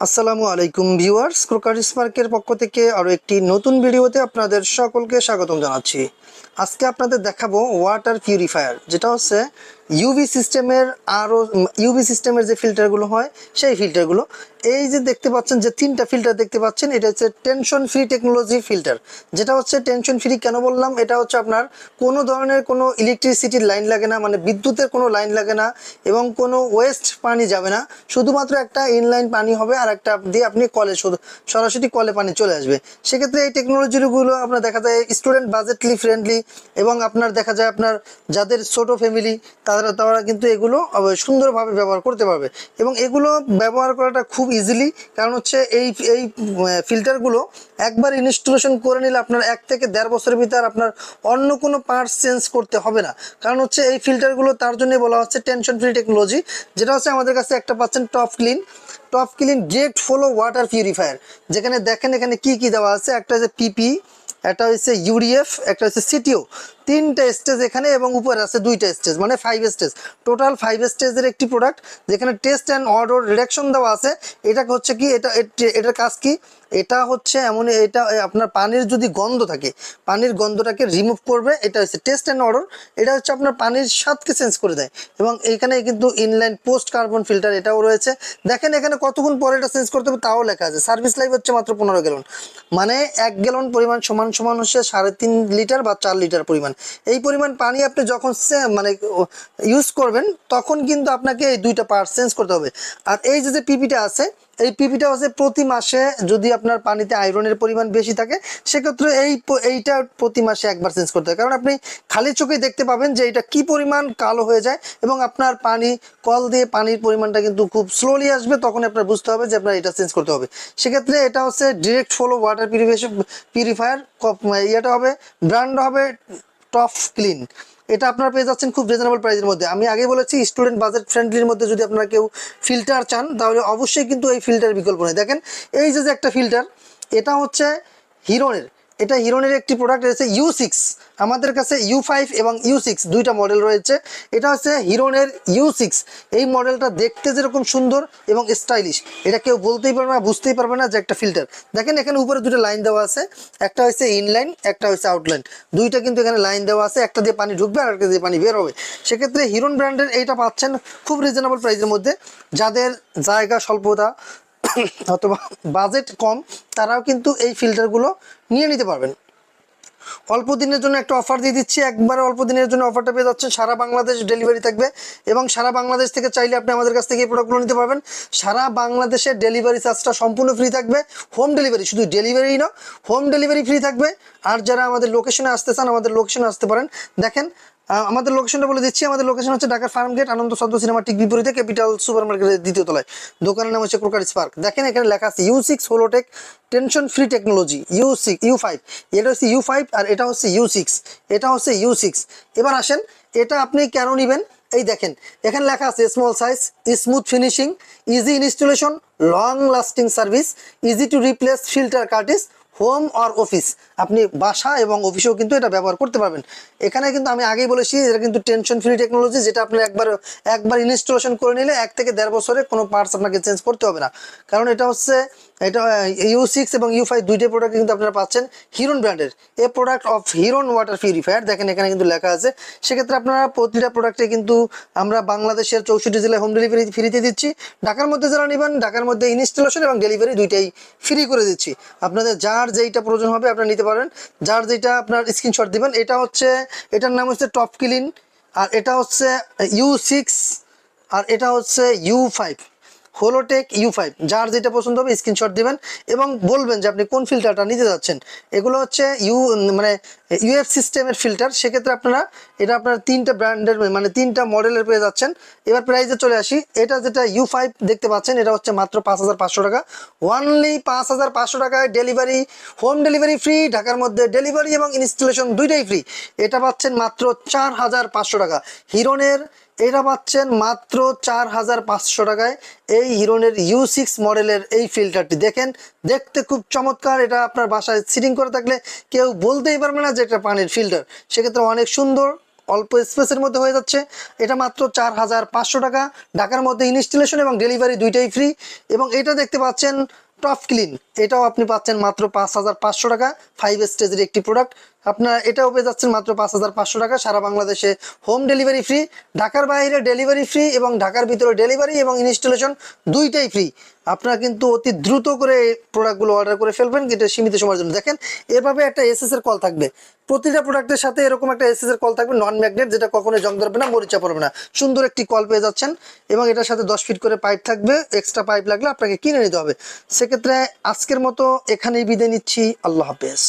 আসসালামু আলাইকুম viewers Crocker স্পার্কের পক্ষ থেকে আরও একটি নতুন ভিডিওতে আপনাদের সকলকে স্বাগতম জানাচ্ছি। আজকে আপনাদের দেখাবো ওয়াটার পিউরিফায়ার, যেটা হচ্ছে ইউভি সিস্টেমের আরও ইউভি সিস্টেমের যে ফিল্টারগুলো হয়, সেই ফিল্টারগুলো এই যে দেখতে পাচ্ছেন যে তিনটা ফিল্টার দেখতে পাচ্ছেন, এটা হচ্ছে টেনশন ফ্রি টেকনোলজি ফিল্টার যেটা হচ্ছে টেনশন ফ্রি কেন বললাম? এটা হচ্ছে আপনার কোনো ধরনের কোনো ইলেকট্রিসিটির লাইন লাগে না মানে বিদ্যুতের কোনো লাইন লাগে না এবং কোনো ওয়েস্ট পানি যাবে না। শুধুমাত্র একটা ইনলাইন পানি হবে আর একটা দিয়ে আপনি কলে সরাসরি কলে পানি চলে আসবে। সেক্ষেত্রে এই টেকনোলজিগুলো আপনার দেখা যায় স্টুডেন্ট বাজেটলি ফ্রেন্ডলি এবং আপনার দেখা যায় আপনার যাদের ছোট ফ্যামিলি তারা তারা তারা কিন্তু এগুলো সুন্দরভাবে ব্যবহার করতে পারবে। এবং এগুলো ব্যবহার করাটা খুব ইজিলি কারণ হচ্ছে এই এই ফিল্টারগুলো একবার ইনস্টলেশন করে নিলে আপনার এক থেকে দেড় বছরের ভিতর আপনার অন্য কোনো পার্টস চেঞ্জ করতে হবে না। কারণ হচ্ছে এই ফিল্টারগুলো তার জন্য বলা হচ্ছে টেনশন ফ্রি টেকনোলজি যেটা হচ্ছে আমাদের কাছে একটা পাচ্ছেন top clean top clean get flow water purifier যেখানে দেখেন এখানে কি কি দেওয়া আছে? একটা হচ্ছে পিপি একটা হচ্ছে ইউডিএফ একটা হচ্ছে সিটিও তিনটা স্টেজ এখানে এবং উপরে আছে দুইটা স্টেজ মানে ফাইভ স্টেজ টোটাল ফাইভ স্টেজের একটি প্রোডাক্ট যেখানে টেস্ট অ্যান্ড অর্ডার রিডাকশন দেওয়া আছে। এটা হচ্ছে কি, এটা এটার কাজ কি? এটা হচ্ছে এমন এটা আপনার পানির যদি গন্ধ থাকে, পানির গন্ধটাকে রিমুভ করবে, এটা হচ্ছে টেস্ট অ্যান্ড অর্ডার এটা হচ্ছে আপনার পানির স্বাদকে চেঞ্জ করে দেয়। এবং এইখানে কিন্তু ইনলাইন পোস্ট কার্বন ফিল্টার এটাও রয়েছে। দেখেন এখানে কতক্ষণ পরে এটা চেঞ্জ করতে হবে, তাও লেখা আছে। সার্ভিস লাইফ হচ্ছে মাত্র পনেরো গ্যালন মানে এক গ্যালন পরিমাণ সমান সমান হচ্ছে সাড়ে তিন লিটার বা চার লিটার পরিমাণ। এই পরিমাণ পানি আপনি যখন মানে ইউজ করবেন, তখন কিন্তু আপনাকে এই দুইটা পার্ট চেঞ্জ করতে হবে। আর এই যে যে পিপিটা আছে এই পিপিটা হচ্ছে প্রতি মাসে যদি আপনার পানিতে আয়রনের পরিমাণ বেশি থাকে, সেক্ষেত্রে এই এইটা প্রতি মাসে একবার চেঞ্জ করতে হয়। কারণ আপনি খালি চোখে দেখতে পাবেন যে এটা কি পরিমাণ কালো হয়ে যায় এবং আপনার পানি, কল দিয়ে পানির পরিমাণটা কিন্তু খুব স্লোলি আসবে তখন আপনার বুঝতে হবে যে আপনার এটা চেঞ্জ করতে হবে। সেক্ষেত্রে এটা হচ্ছে direct flow water purification purifier ইয়েটা হবে ব্র্যান্ড হবে টপ ক্লিন এটা আপনার পেয়ে যাচ্ছেন খুব রিজনেবল প্রাইসের মধ্যে। আমি আগে বলেছি স্টুডেন্ট বাজেট ফ্রেন্ডলির মধ্যে যদি আপনারা কেউ ফিল্টার চান, তাহলে অবশ্যই কিন্তু এই ফিল্টার বিকল্প নেই। দেখেন, এই যে যে একটা ফিল্টার এটা হচ্ছে হিরোনের এটা হিরোনের একটি প্রোডাক্ট রয়েছে ইউ সিক্স আমাদের কাছে ইউ ফাইভ এবং ইউ সিক্স দুইটা মডেল রয়েছে। এটা হচ্ছে হিরোনের ইউ সিক্স এই মডেলটা দেখতে যেরকম সুন্দর এবং স্টাইলিশ এটা কেউ বলতেই পারবে না, বুঝতেই পারবে না যে একটা ফিল্টার দেখেন এখানে উপরে দুটো লাইন দেওয়া আছে। একটা হচ্ছে ইনলাইন একটা হচ্ছে আউটলাইন দুইটা কিন্তু এখানে লাইন দেওয়া আছে। একটা দিয়ে পানি ঢুকবে আর একটা দিয়ে পানি বের হবে। সেক্ষেত্রে হিরোন ব্র্যান্ডের এইটা পাচ্ছেন খুব রিজনেবল প্রাইসের মধ্যে। যাদের জায়গা স্বল্পতা অথবা বাজেট কম, তারাও কিন্তু এই ফিল্টারগুলো নিয়ে নিতে পারবেন। অল্প দিনের জন্য একটা অফার দিয়ে দিচ্ছি, একবারে অল্প দিনের জন্য অফারটা পেয়ে যাচ্ছেন, সারা বাংলাদেশ ডেলিভারি থাকবে এবং সারা বাংলাদেশ থেকে চাইলে আপনি আমাদের কাছ থেকে এই প্রোডাক্টগুলো নিতে পারবেন। সারা বাংলাদেশের ডেলিভারি চার্জটা সম্পূর্ণ ফ্রি থাকবে হোম ডেলিভারি শুধু ডেলিভারি না হোম ডেলিভারি ফ্রি থাকবে। আর যারা আমাদের লোকেশনে আসতে চান, আমাদের লোকেশনে আসতে পারেন। দেখেন আমাদের লোকেশনটা বলে দিচ্ছি। আমাদের লোকেশন হচ্ছে ঢাকার ফার্ম গেট, আনন্দ সদ্য সিনেমা ঠিক বিপরীতে ক্যাপিটাল সুপার মার্কেটের দ্বিতীয় তলায়। দোকানের নাম হচ্ছে ক্রোকার স্পার্ক দেখেন, এখানে লেখা আছে U six holotech tension free technology U six U five এটা হচ্ছে ইউ ফাইভ আর এটা হচ্ছে ইউ সিক্স এটা হচ্ছে ইউ সিক্স এবার আসেন, এটা আপনি কেন নেবেন? এই দেখেন, এখানে লেখা আছে small size smooth finishing easy installation long lasting service easy to replace filter cartridge home R office. আপনি বাসা এবং অফিসেও কিন্তু এটা ব্যবহার করতে পারবেন। এখানে কিন্তু আমি আগেই বলেছি এটা কিন্তু টেনশন ফ্রি টেকনোলজি যেটা আপনি একবার একবার ইনস্টলেশন করে নিলে এক থেকে দেড় বছরে কোনো পার্টস আপনাকে চেঞ্জ করতে হবে না। কারণ এটা হচ্ছে, এটা ইউ সিক্স এবং ইউ ফাইভ দুইটা প্রোডাক্ট কিন্তু আপনারা পাচ্ছেন হিরোন ব্র্যান্ডের a product of Heron water purifier দেখেন এখানে কিন্তু লেখা আছে। সেক্ষেত্রে আপনারা প্রতিটা প্রোডাক্টে কিন্তু আমরা বাংলাদেশের চৌষট্টি জেলায় হোম ডেলিভারি ফ্রিতে দিচ্ছি। ঢাকার মধ্যে যারা নেবেন, ঢাকার মধ্যে ইনস্টলেশন এবং ডেলিভারি দুইটাই ফ্রি করে দিচ্ছি। আপনাদের যার যেইটা প্রয়োজন হবে আপনারা নিতে পারেন। যার যেটা আপনার স্ক্রিনশট দিবেন, এটা হচ্ছে, এটার নাম হচ্ছে টপ ক্লিন আর এটা হচ্ছে ইউ সিক্স আর এটা হচ্ছে U five holotech U five যার যেটা পছন্দ হবে স্ক্রিনশট দেবেন এবং বলবেন যে আপনি কোন ফিল্টারটা নিতে যাচ্ছেন। এগুলো হচ্ছে ইউ মানে ইউএফ সিস্টেমের ফিল্টার সেক্ষেত্রে আপনারা এটা আপনার তিনটা ব্র্যান্ডের মানে তিনটা মডেলের পেয়ে যাচ্ছেন। এবার প্রাইসে চলে আসি। এটা যেটা ইউ ফাইভ দেখতে পাচ্ছেন, এটা হচ্ছে মাত্র পাঁচ হাজার পাঁচশো টাকা। ওয়ানলি পাঁচ হাজার পাঁচশো টাকায় ডেলিভারি হোম ডেলিভারি ফ্রি ঢাকার মধ্যে ডেলিভারি এবং ইনস্টলেশন দুইটাই ফ্রি এটা পাচ্ছেন মাত্র চার হাজার পাঁচশো টাকা। হিরনের এটা পাচ্ছেন মাত্র চার হাজার পাঁচশো টাকায় এই হিরোনের ইউ সিক্স মডেলের এই ফিল্টারটি। দেখেন, দেখতে খুব চমৎকার। এটা আপনার বাসায় সিটিং করে থাকলে কেউ বলতেই পারবে না যে এটা পানির ফিল্টার। সেক্ষেত্রে অনেক সুন্দর, অল্প স্পেসের মধ্যে হয়ে যাচ্ছে। এটা মাত্র চার হাজার পাঁচশো টাকা। ঢাকার মধ্যে ইনস্টলেশন এবং ডেলিভারি দুইটাই ফ্রি এবং এটা দেখতে পাচ্ছেন টপ ক্লিন এটাও আপনি পাচ্ছেন মাত্র পাঁচ হাজার পাঁচশো টাকা ফাইভ স্টেজের একটি প্রোডাক্ট আপনারা এটাও পেয়ে যাচ্ছেন মাত্র পাঁচ হাজার পাঁচশো টাকা, সারা বাংলাদেশে হোম ডেলিভারি ফ্রি ঢাকার বাইরে ডেলিভারি ফ্রি এবং ঢাকার ভিতরে ডেলিভারি এবং ইনস্টলেশন দুইটাই ফ্রি আপনারা কিন্তু অতি দ্রুত করে প্রোডাক্টগুলো অর্ডার করে ফেলবেন এটা সীমিত সময়ের জন্য। দেখেন, এভাবে একটা এসএস এর কল থাকবে। প্রতিটা প্রোডাক্টের সাথে এরকম একটা এসএস এর কল থাকবে নন ম্যাগনেট যেটা কখনোই জং ধরবে না, মরিচা পড়বে না। সুন্দর একটি কল পেয়ে যাচ্ছেন, এবং এটার সাথে দশ ফিট করে পাইপ থাকবে এক্সট্রা পাইপ লাগলে আপনাকে কিনে নিতে হবে। সেক্ষেত্রে আজকের মতো এখানেই বিদায় নিচ্ছি, আল্লাহ হাফেজ।